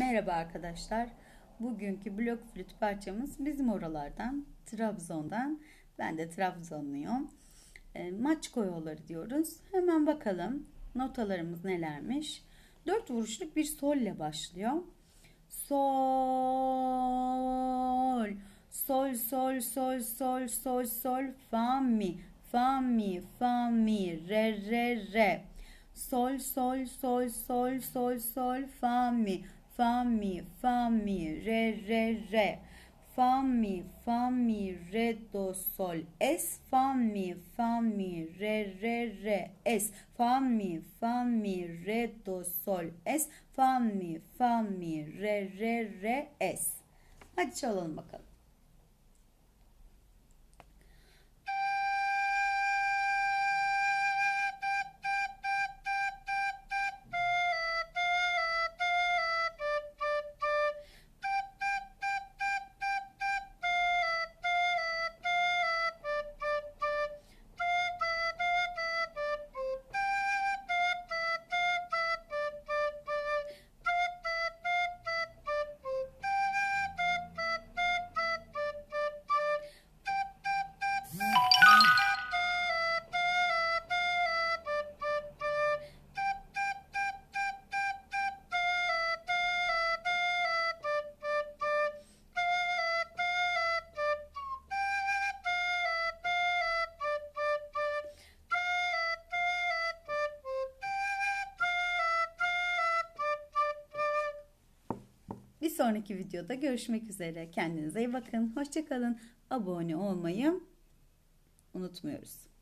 Merhaba arkadaşlar. Bugünkü blok flüt parçamız bizim oralardan, Trabzon'dan. Ben de Trabzonluyum. E, maç koyuları diyoruz. Hemen bakalım notalarımız nelermiş. Dört vuruşluk bir sol ile başlıyor. Sol, sol, sol, sol, sol, sol, sol, fa mi, fa mi, fa mi, re, re, re. Sol, sol, sol, sol, sol, sol, fa mi, fa mi, fa mi, re, re, re. Fa mi, fa mi, re, do, sol, es, fa mi, fa mi, re, re, re, es. Fa mi, fa mi, re, do, sol, es. Fa mi, fa mi, re, re, re, es. Hadi çalalım bakalım. Sonraki videoda görüşmek üzere. Kendinize iyi bakın. Hoşçakalın. Abone olmayı unutmuyoruz.